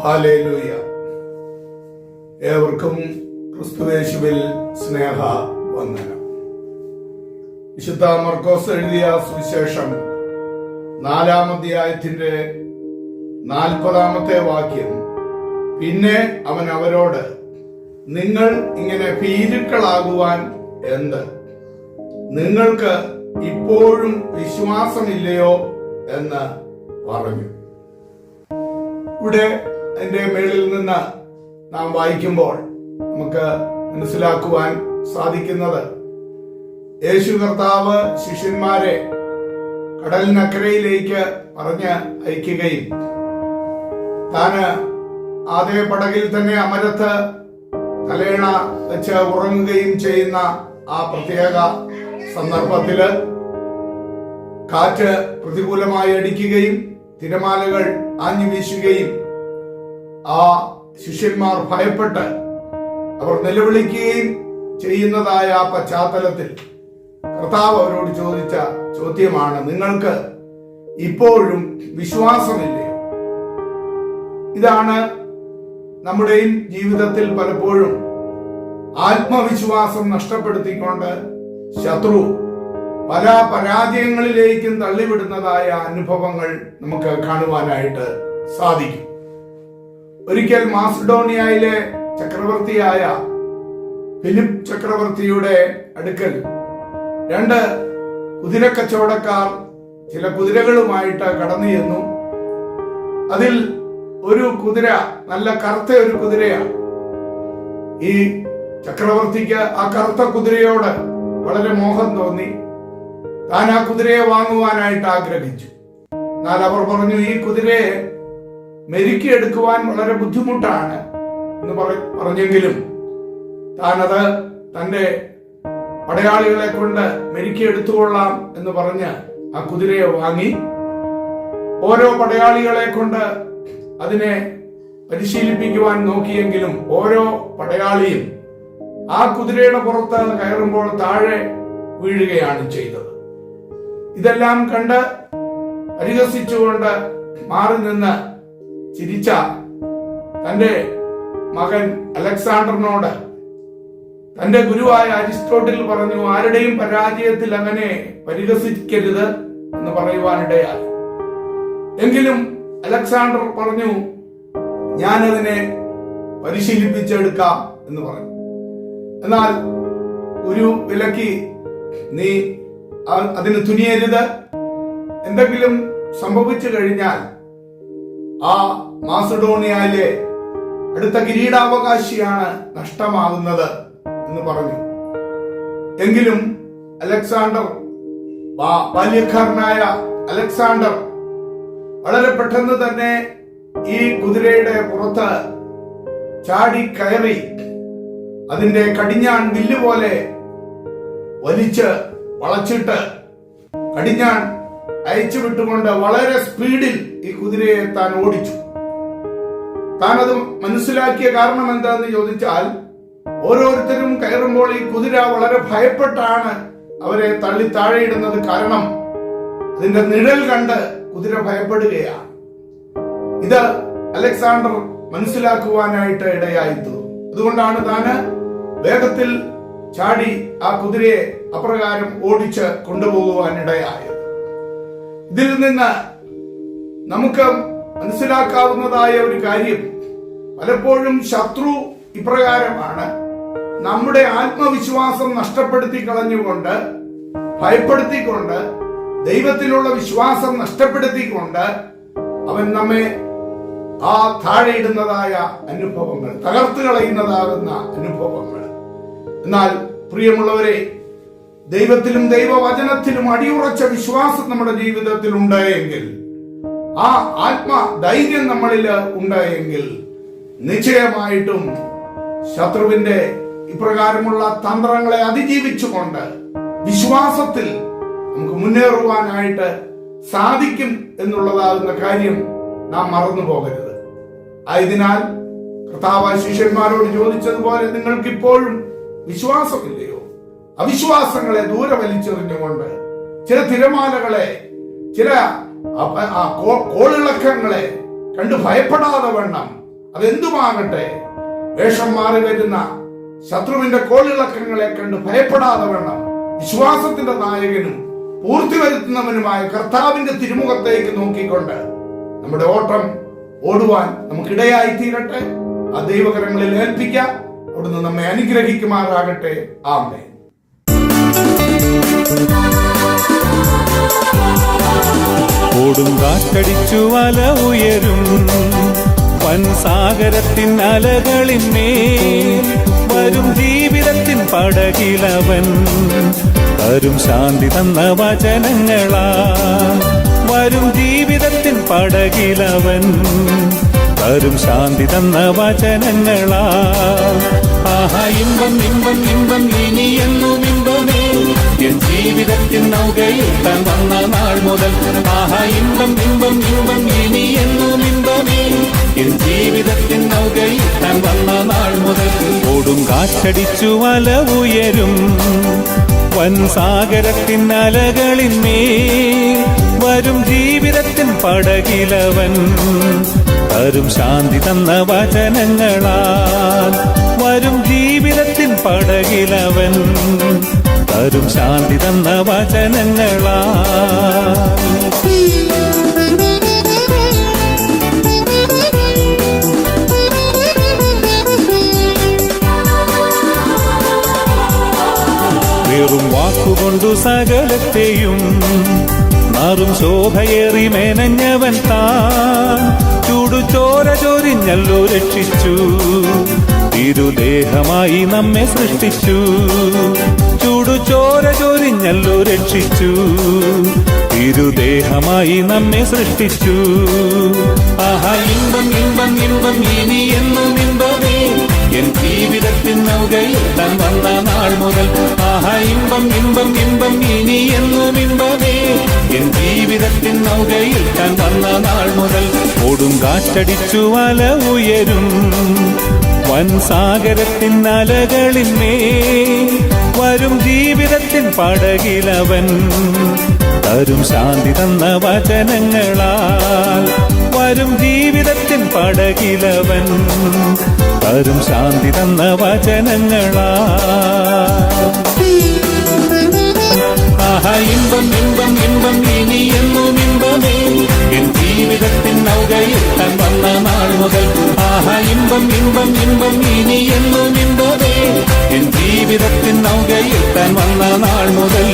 Hallelujah. ഏവർക്കും ക്രിസ്തുവേശുവിൽ സ്നേഹ വന്ദനം. വിശുദ്ധ മർക്കോസ് എഴുതിയ സുവിശേഷം നാലാം അധ്യായത്തിന്റെ നാൽപ്പതാമത്തെ വാക്യം പിന്നെ അവൻ അവരോട് നിങ്ങൾ ഇങ്ങനെ ഭീരുക്കളാകുവാൻ എന്ത്? നിങ്ങൾക്ക് ഇപ്പോഴും വിശ്വാസമില്ലയോ? എന്ന് പറഞ്ഞു. ഇവിടെ അതിന്റെ മേളിൽ നിന്ന് നാം വായിക്കുമ്പോൾ നമുക്ക് മനസ്സിലാക്കുവാൻ സാധിക്കുന്നത് യേശു കർത്താവ് ശിഷ്യന്മാരെ കടലിനക്കരയിലേക്ക് പറഞ്ഞ് അയക്കുകയും താന് ആദ്യ പടകിൽ തന്നെ അമരത്ത് തലേണ വെച്ച് ഉറങ്ങുകയും ചെയ്യുന്ന ആ പ്രത്യേക സന്ദർഭത്തിൽ കാറ്റ് പ്രതികൂലമായി അടിക്കുകയും തിരമാലകൾ ആഞ്ഞു വീശുകയും ആ ശിഷ്യന്മാർ ഭയപ്പെട്ട് അവർ നിലവിളിക്കുകയും ചെയ്യുന്നതായ ആ പശ്ചാത്തലത്തിൽ കർത്താവ് അവരോട് ചോദിച്ച ചോദ്യമാണ് നിങ്ങൾക്ക് ഇപ്പോഴും വിശ്വാസമില്ലേ? ഇതാണ് നമ്മുടെ ജീവിതത്തിൽ പലപ്പോഴും ആത്മവിശ്വാസം നഷ്ടപ്പെടുത്തിക്കൊണ്ട് ശത്രു പല പരാജയങ്ങളിലേക്കും തള്ളിവിടുന്നതായ അനുഭവങ്ങൾ നമുക്ക് കാണുവാനായിട്ട് സാധിക്കും. ഒരിക്കൽ മാസിഡോണിയയിലെ ചക്രവർത്തിയായ ഫിലിപ്പ് ചക്രവർത്തിയുടെ അടുക്കൽ രണ്ട് കുതിര കച്ചവടക്കാർ ചില കുതിരകളുമായിട്ട് കടന്നു ചെന്നു. അതിൽ ഒരു കുതിര നല്ല കറുത്ത ഒരു കുതിരയാണ്. ഈ ചക്രവർത്തിക്ക് ആ കറുത്ത കുതിരയോട് വളരെ മോഹം തോന്നി. താൻ ആ കുതിരയെ വാങ്ങുവാനായിട്ട് ആഗ്രഹിച്ചു. എന്നാൽ അവർ പറഞ്ഞു ഈ കുതിരയെ മെരുക്കിയെടുക്കുവാൻ വളരെ ബുദ്ധിമുട്ടാണ് എന്ന് പറ- പറഞ്ഞെങ്കിലും താനത് തന്റെ പടയാളികളെ കൊണ്ട് മെരുക്കിയെടുത്തുകൊള്ളാം എന്ന് പറഞ്ഞ് ആ കുതിരയെ വാങ്ങി. ഓരോ പടയാളികളെ കൊണ്ട് അതിനെ പരിശീലിപ്പിക്കുവാൻ നോക്കിയെങ്കിലും ഓരോ പടയാളിയും ആ കുതിരയുടെ പുറത്ത് കയറുമ്പോൾ താഴെ വീഴുകയാണ് ചെയ്തത്. ഇതെല്ലാം കണ്ട് പരിഹസിച്ചുകൊണ്ട് മാറി നിന്ന് ചിരിച്ച തന്റെ മകൻ അലക്സാണ്ടറിനോട് തന്റെ ഗുരുവായ അരിസ്റ്റോട്ടിൽ പറഞ്ഞു ആരുടെയും പരാജയത്തിൽ അങ്ങനെ പരിഹസിക്കരുത് എന്ന് പറയുവാനിടയായി. എങ്കിലും അലക്സാണ്ടർ പറഞ്ഞു ഞാനതിനെ പരിശീലിപ്പിച്ചെടുക്കാം എന്ന് പറഞ്ഞു. എന്നാൽ ഒരു വിലക്ക് നീ അതിന് തുനിയരുത്. എന്തെങ്കിലും സംഭവിച്ചു കഴിഞ്ഞാൽ ആ മാസഡോണിയയിലെ അടുത്ത കിരീടാവകാശിയാണ് നഷ്ടമാകുന്നത് എന്ന് പറഞ്ഞു. എങ്കിലും അലക്സാണ്ടർ ബാല്യക്കാരനായ അലക്സാണ്ടർ വളരെ പെട്ടെന്ന് തന്നെ ഈ കുതിരയുടെ പുറത്ത് ചാടി കയറി അതിന്റെ കടിഞ്ഞാൺ വില്ല് പോലെ വലിച്ച് വളച്ചിട്ട് കടിഞ്ഞാൺ അയച്ചു വിട്ടുകൊണ്ട് വളരെ സ്പീഡിൽ ഈ കുതിരയെ താൻ ഓടിച്ചു. താൻ അത് മനസ്സിലാക്കിയ കാരണം എന്താന്ന് ചോദിച്ചാൽ ഓരോരുത്തരും കയറുമ്പോൾ ഈ കുതിര വളരെ ഭയപ്പെട്ടാണ് അവരെ തള്ളി താഴെയിടുന്നത് കാരണം അതിന്റെ നിഴൽ കണ്ട് കുതിര ഭയപ്പെടുകയാണ്. ഇത് അലക്സാണ്ടർ മനസ്സിലാക്കുവാനായിട്ട് ഇടയായിത്തു അതുകൊണ്ടാണ് താന് വേഗത്തിൽ ചാടി ആ കുതിരയെ അപ്രകാരം ഓടിച്ച് കൊണ്ടുപോകുവാൻ ഇടയായത്. ഇതിൽ നിന്ന് നമുക്ക് മനസ്സിലാക്കാവുന്നതായ ഒരു കാര്യം പലപ്പോഴും ശത്രു ഇപ്രകാരമാണ്. നമ്മുടെ ആത്മവിശ്വാസം നഷ്ടപ്പെടുത്തി കളഞ്ഞുകൊണ്ട് ഭയപ്പെടുത്തിക്കൊണ്ട് ദൈവത്തിലുള്ള വിശ്വാസം നഷ്ടപ്പെടുത്തിക്കൊണ്ട് അവൻ നമ്മെ ആ താഴെയിടുന്നതായ അനുഭവങ്ങൾ തകർത്ത് കളയുന്നതാകുന്ന അനുഭവങ്ങൾ. എന്നാൽ പ്രിയമുള്ളവരെ ദൈവത്തിലും ദൈവവചനത്തിലും അടിയുറച്ച വിശ്വാസം നമ്മുടെ ജീവിതത്തിൽ ഉണ്ടായെങ്കിൽ ആ ആത്മ ധൈര്യം നമ്മളിൽ ഉണ്ടായെങ്കിൽ നിശ്ചയമായിട്ടും ശത്രുവിന്റെ ഇപ്രകാരമുള്ള തന്ത്രങ്ങളെ അതിജീവിച്ചുകൊണ്ട് വിശ്വാസത്തിൽ നമുക്ക് മുന്നേറുവാനായിട്ട് സാധിക്കും എന്നുള്ളതാകുന്ന കാര്യം നാം മറന്നു പോകരുത്. ആയതിനാൽ കർത്താവ് ശിഷ്യന്മാരോട് ചോദിച്ചതുപോലെ നിങ്ങൾക്ക് ഇപ്പോഴും വിശ്വാസമില്ലയോ? അവിശ്വാസങ്ങളെ ദൂരെ വലിച്ചെറിഞ്ഞുകൊണ്ട് ചില തിരമാലകളെ ചില ആ കോളിളക്കങ്ങളെ കണ്ട് ഭയപ്പെടാതെ വണ്ണം. അതെന്തുമാകട്ടെ? വേഷം മാറി വരുന്ന ശത്രുവിന്റെ കോളിളക്കങ്ങളെ കണ്ട് ഭയപ്പെടാതെ വേണം വിശ്വാസത്തിന്റെ നായകനും പൂർത്തി വരുത്തുന്നവനുമായ കർത്താവിന്റെ തിരുമുഖത്തേക്ക് നോക്കിക്കൊണ്ട് നമ്മുടെ ഓട്ടം ഓടുവാൻ നമുക്കിടയായി തീരട്ടെ. ആ ദൈവകരങ്ങളിൽ ഏൽപ്പിക്കാം. അവിടുന്ന് നമ്മെ അനുഗ്രഹിക്കുമാറാകട്ടെ. ആമേ ഓടും കാറ്റടിച്ചു അല ഉയരും. വൻസാഗരത്തിൻ അലകളിന്മേൽ വരും ജീവിതത്തിൻ പടകിലവൻ. വരും ശാന്തി തന്ന വചനങ്ങളാ. വരും ജീവിതത്തിൻ പടകിലവൻ. വരും ശാന്തി തന്ന വചനങ്ങളാ. ആഹാ ഇമ്പം ഇമ്പം ഇമ്പം ഇനി എന്നും ഇമ്പമേ എൻ ജീവിതത്തിൻ നൗകയിൽ വന്ന നാൾ മുതൽ ആഹാ ഇമ്പം ഇമ്പം ഇമ്പം ഇനി എന്നും ഇമ്പമേ. എൻ ജീവിതത്തിൻ നൗകയിൽ വന്ന നാൾ മുതൽ ഓടും കാറ്റടിച്ചു വല ഉയരും വൻ സാഗരത്തിൻ അലകളിന്മേൽ വരും ജീവിതത്തിൻ പടകിലവൻ. തരും ശാന്തി തന്ന വചനങ്ങളാൽ വരും ജീവിതത്തിൻ പടകിലവൻ. തരും ശാന്തി തന്ന വചനങ്ങളാ. വെറും വാക്കുകൊണ്ടു സകലത്തെയും മാറും ശോഭയേറി മേനഞ്ഞവൻ താൻ. ചൂടുചോര ചൊരിഞ്ഞല്ലോ രക്ഷിച്ചു. തിരുദേഹമായി നമ്മെ സൃഷ്ടിച്ചു. ചൂടുചോര ചൊരിഞ്ഞല്ലോ രക്ഷിച്ചു. തിരുദേഹമായി നമ്മെ സൃഷ്ടിച്ചു. ആഹാ ഇമ്പം ഇമ്പം ഇമ്പം ഇനി എന്നും ഇമ്പമേ. എൻ ജീവിതത്തിൽ നൗകയിൽ താൻ വന്ന നാൾ മുതൽ. ആഹാ ഇമ്പം ഇമ്പം ഇമ്പം ഇനി എന്നും ഇമ്പമേ. എൻ ജീവിതത്തിൽ നൗകയിൽ താൻ വന്ന നാൾ മുതൽ. ഓടും കാറ്റടിച്ചു വല ഉയരും. വൻസാഗരത്തിൻ അലകളിന്മേൽ. വരും ജീവിതത്തിൻ പടകിലവൻ. തരും ശാന്തി തന്ന വചനങ്ങളാൽ വരും ജീവിതത്തിൻ പടകിലവൻ. തരും ശാന്തി തന്ന വചനങ്ങളാൽ. ആഹാ ഇമ്പം ഇമ്പം ഇമ്പം ഇനി എന്നും ഇമ്പമേ. എൻ ജീവിതത്തിൻ നൗകയിൽ വന്ന നാൾ മുതൽ. ആഹാ ഇമ്പം ഇമ്പം ഇമ്പം ഇനി എന്നും ഇമ്പമേ. എൻ ജീവിതത്തിൻ നൗകയിൽ താൻ വന്ന നാൾ മുതൽ